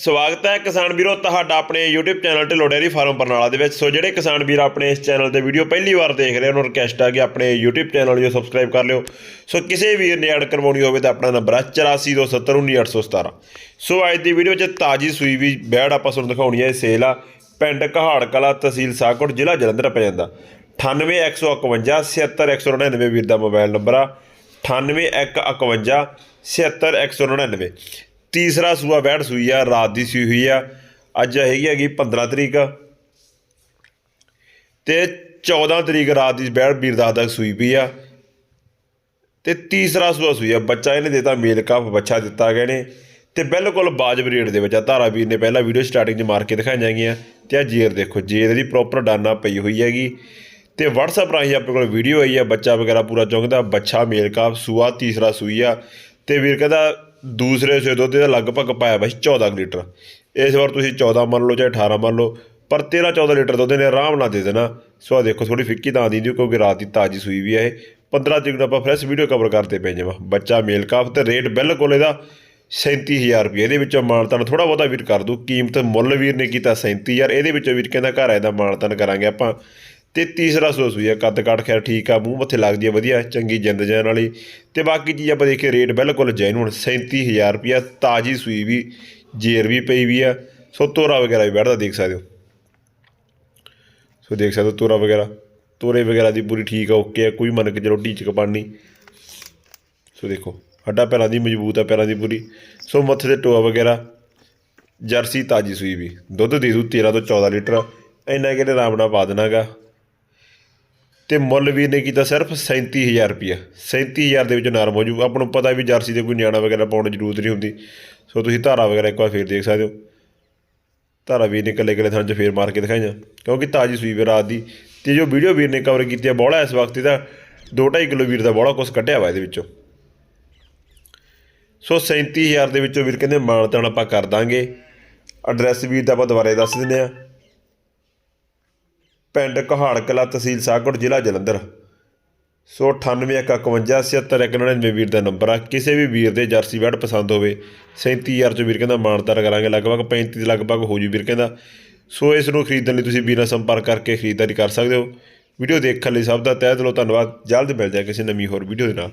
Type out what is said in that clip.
ਸਵਾਗਤ ਹੈ ਕਿਸਾਨ ਵੀਰੋ, ਤੁਹਾਡਾ ਆਪਣੇ YouTube channel Dhillon dairy farm Barnala ਦੇ ਵਿੱਚ। ਸੋ ਜਿਹੜੇ ਕਿਸਾਨ ਵੀਰ ਆਪਣੇ ਇਸ ਚੈਨਲ ਤੇ ਵੀਡੀਓ ਪਹਿਲੀ ਵਾਰ ਦੇਖ ਰਹੇ ਉਹਨਾਂ ਨੂੰ ਰਿਕਵੈਸਟ ਹੈ ਕਿ ਆਪਣੇ YouTube ਚੈਨਲ ਨੂੰ ਸਬਸਕ੍ਰਾਈਬ ਕਰ ਲਿਓ। ਸੋ ਕਿਸੇ ਵੀਰ ਨੇ ਐਡ ਕਰਵਾਉਣੀ ਹੋਵੇ ਤਾਂ ਆਪਣਾ ਨੰਬਰ ਹੈ 8427191817 ਸੋ ਅੱਜ ਦੀ ਵੀਡੀਓ 'ਚ ਤਾਜੀ ਸੂਈ ਵੀ ਬੈੜ ਆਪਾਂ ਤੁਹਾਨੂੰ ਦਿਖਾਉਣੀ ਹੈ ਇਹ ਸੇਲ ਆ ਪਿੰਡ ਕਹਾੜ ਕਲਾ ਤਹਿਸੀਲ ਸਾਹਕੋਟ ਜ਼ਿਲ੍ਹਾ ਜਲੰਧਰ ਪੈ ਜਾਂਦਾ। 98151 76199 ਵੀਰ ਦਾ ਮੋਬਾਈਲ ਨੰਬਰ ਆ। 98151 76199 ਤੀਸਰਾ ਸੂਆ ਬੈੜ ਸੂਈ ਆ, ਰਾਤ ਦੀ ਸੂਈ ਹੋਈ ਆ। ਅੱਜ ਹੈਗੀ ਹੈਗੀ 15 ਤਰੀਕ। ਤੇ 14 ਤਰੀਕ ਰਾਤ ਦੀ ਬੈੜ ਵੀਰ ਦਾ ਸੂਈ ਪਈ ਆ। ਤੇ ਤੀਸਰਾ ਸੂਆ ਸੂਈ ਆ। ਬੱਚਾ ਇਹਨੇ ਦਿੱਤਾ ਮੇਲ ਕਾਫ ਬੱਚਾ ਦਿੱਤਾ ਗਏ ਨੇ ਤੇ ਬਿਲਕੁਲ ਬਾਜਬ ਰੇਟ ਦੇ ਵਿੱਚ ਆ। ਧਾਰਾ ਵੀਰ ਨੇ ਪਹਿਲਾਂ ਵੀਡੀਓ ਸਟਾਰਟਿੰਗ 'ਚ ਮਾਰ ਕੇ ਦਿਖਾਈਆਂ ਗਈਆਂ ਤੇ ਆ ਜੇਰ ਦੇਖੋ, ਜੇਰ ਦੀ ਪ੍ਰੋਪਰ ਡਾਨਾ ਪਈ ਹੋਈ ਹੈਗੀ। ਤੇ WhatsApp ਰਾਹੀਂ ਆਪਣੇ ਕੋਲ ਵੀਡੀਓ ਆਈ ਆ। ਬੱਚਾ ਵਗੈਰਾ ਪੂਰਾ ਚੁੰਗਦਾ। ਬੱਚਾ ਮੇਲ ਕਾਫ ਸੂਆ ਤੀਸਰਾ ਸੂਈ ਆ। ਤੇ ਵੀਰ ਕਹਿੰਦਾ ਦੂਸਰੇ ਸੂਏ ਦੁੱਧ ਦਾ ਲਗਭਗ ਪਾਇਆ ਬਈ 14 ਕੁ ਲੀਟਰ। ਇਸ ਵਾਰ ਤੁਸੀਂ 14 ਮੰਨ ਲਓ ਚਾਹੇ 18 ਮੰਨ ਲਓ, ਪਰ 13 14 ਲੀਟਰ ਦੁੱਧ ਨੇ ਆਰਾਮ ਨਾਲ ਦੇ ਦੇਣਾ। ਸੋ ਆ ਦੇਖੋ ਥੋੜੀ ਫਿੱਕੀ ਤਾਂ ਆਂਦੀ ਦੀ ਕਿਉਂਕਿ ਰਾਤ ਦੀ ਤਾਜੀ ਸੂਈ ਵੀ ਆ ਇਹ। 15 ਤਰੀਕ ਨੂੰ ਆਪਾਂ ਫਰੈਸ਼ ਵੀਡੀਓ ਕਵਰ ਕਰਦੇ ਪਏ ਜਾਵਾਂ ਬੱਚਾ ਮੇਲ ਕਾਫ ਤੇ ਰੇਟ ਬਿਲਕੁਲ ਇਹਦਾ 37000 ਰੁਪਏ। ਇਹਦੇ ਵਿੱਚੋਂ ਮਾਨਤਨ ਥੋੜਾ ਬਹੁਤਾ ਵੀਰ ਕਰ ਦੂ। ਕੀਮਤ ਮੁੱਲ ਵੀਰ ਨੇ ਕੀਤਾ 37000 ਇਹਦੇ ਵਿੱਚੋਂ ਵੀਰ ਕਹਿੰਦਾ ਘਰ ਆਏ ਦਾ ਮਾਨਤਨ ਕਰਾਂਗੇ ਆਪਾਂ। ਤੇ ਤੀਸਰਾ ਸੂਆ ਸੂਈ ਆ, ਕੱਦ ਕਾਠ, ਖੈਰ ਠੀਕ ਆ, ਮੂੰਹ ਮੱਥੇ ਲੱਗਦੀ ਆ, ਵਧੀਆ, ਚੰਗੀ ਜਿੰਦ ਜਾਨ ਵਾਲੀ। ਤੇ ਬਾਕੀ ਚੀਜ਼ ਆਪਾਂ ਦੇਖੀਏ, ਰੇਟ ਬਿਲਕੁਲ ਜੈਨੂਨ 37000 ਰੁਪਿਆ ਤਾਜੀ ਸੂਈ ਵੀ, ਜੇਰ ਵੀ ਪਈ ਵੀ ਆ। ਸੋ ਤੋਰਾ ਵਗੈਰਾ ਵੀ ਬੈਠਦਾ, ਦੇਖ ਸਕਦੇ ਹੋ। ਸੋ ਦੇਖ ਸਕਦੇ ਹੋ ਤੋਰਾ ਵਗੈਰਾ। ਤੋਰੇ ਵਗੈਰਾ ਦੀ ਪੂਰੀ ਠੀਕ ਆ, ਓਕੇ ਆ, ਕੋਈ ਮੰਨ ਕੇ ਚਲੋ ਢੀਚਕ ਪਾਣੀ ਸੋ ਦੇਖੋ ਹੱਡਾ ਪੈਰਾਂ ਦੀ ਮਜ਼ਬੂਤ ਆ, ਪੈਰਾਂ ਦੀ ਪੂਰੀ। ਸੋ ਮੱਥੇ ਤੇ ਟੋਆ ਵਗੈਰਾ, ਜਰਸੀ ਤਾਜੀ ਸੂਈ ਵੀ। ਦੁੱਧ ਦੇ ਦੂ 13 ਤੋਂ 14 ਲੀਟਰ। ਇੰਨਾ ਕਿਹੜੇ ਆਰਾਮ ਨਾਲ ਪਾ ਦੇਣਾਗਾ। ਤੇ ਮੁੱਲ ਵੀਰ ਨੇ ਕੀਤਾ ਸਿਰਫ 37000 ਰੁਪਿਆ 37000 ਦੇ ਵਿੱਚ ਨਰਮ ਹੋ ਜੂ ਆਪਾਂ ਨੂੰ ਪਤਾ ਵੀ ਜਰਸੀ ਦੇ ਕੋਈ ਨਿਆਣਾ ਵਗੈਰਾ ਪਾਉਣ ਦੀ ਜ਼ਰੂਰਤ ਨਹੀਂ ਹੁੰਦੀ। ਸੋ ਤੁਸੀਂ ਧਾਰਾ ਵਗੈਰਾ ਇੱਕ ਵਾਰ ਫੇਰ ਦੇਖ ਸਕਦੇ ਹੋ। ਧਾਰਾ ਵੀਰ ਨੇ ਇਕੱਲੇ ਇਕੱਲੇ ਥਾਂ 'ਚ ਫੇਰ ਮਾਰ ਕੇ ਦਿਖਾਈਆਂ। ਕਿਉਂਕਿ ਤਾਜੀ ਸੂਈ ਵੀ ਰਾਤ ਦੀ। ਤੇ ਜੋ ਵੀਡੀਓ ਵੀਰ ਨੇ ਕਵਰ ਕੀਤੀ ਹੈ ਬੋਲਾ ਇਸ ਵਕਤ ਇਹਦਾ 2.5 ਕਿਲੋ ਵੀਰ ਦਾ ਬੋਲਾ ਕੁਛ ਕੱਢਿਆ ਵਾ ਇਹਦੇ ਵਿੱਚੋਂ। ਸੋ 37000 ਦੇ ਵਿੱਚੋਂ ਵੀਰ ਕਹਿੰਦੇ ਮਾਨਤਾਨ ਆਪਾਂ ਕਰ ਦਾਂਗੇ। ਐਡਰੈਸ ਵੀਰ ਦਾ ਆਪਾਂ ਦੁਬਾਰੇ ਦੱਸ ਦਿੰਦੇ ਆ ਪਿੰਡ ਕਹਾੜ ਕਲਾ ਤਹਿਸੀਲ ਸਾਗੜ ਜ਼ਿਲ੍ਹਾ ਜਲੰਧਰ। ਸੋ 98157799 ਵੀਰ ਦਾ ਨੰਬਰ ਆ। ਕਿਸੇ ਵੀ ਵੀਰ ਦੇ ਜਰਸੀ ਬੈਡ ਪਸੰਦ ਹੋਵੇ 37000 ਚ ਵੀਰ ਕਹਿੰਦਾ ਮਾਨਤਾਨ ਕਰਾਂਗੇ, ਲਗਭਗ 35 ਦੇ ਲਗਭਗ ਹੋ ਜੂ ਵੀਰ ਕਹਿੰਦਾ। ਸੋ ਇਸ ਨੂੰ ਖਰੀਦਣ ਲਈ ਤੁਸੀਂ ਵੀਰ ਨਾਲ ਸੰਪਰਕ ਕਰਕੇ ਖਰੀਦਦਾਰੀ ਕਰ ਸਕਦੇ ਹੋ। ਵੀਡੀਓ ਦੇਖਣ ਲਈ ਸਭ ਦਾ ਤਹਿ ਦਿਲੋਂ ਧੰਨਵਾਦ। ਜਲਦ ਮਿਲ ਜਾਏ ਕਿਸੇ ਨਵੀਂ ਹੋਰ ਵੀਡੀਓ ਦੇ ਨਾਲ।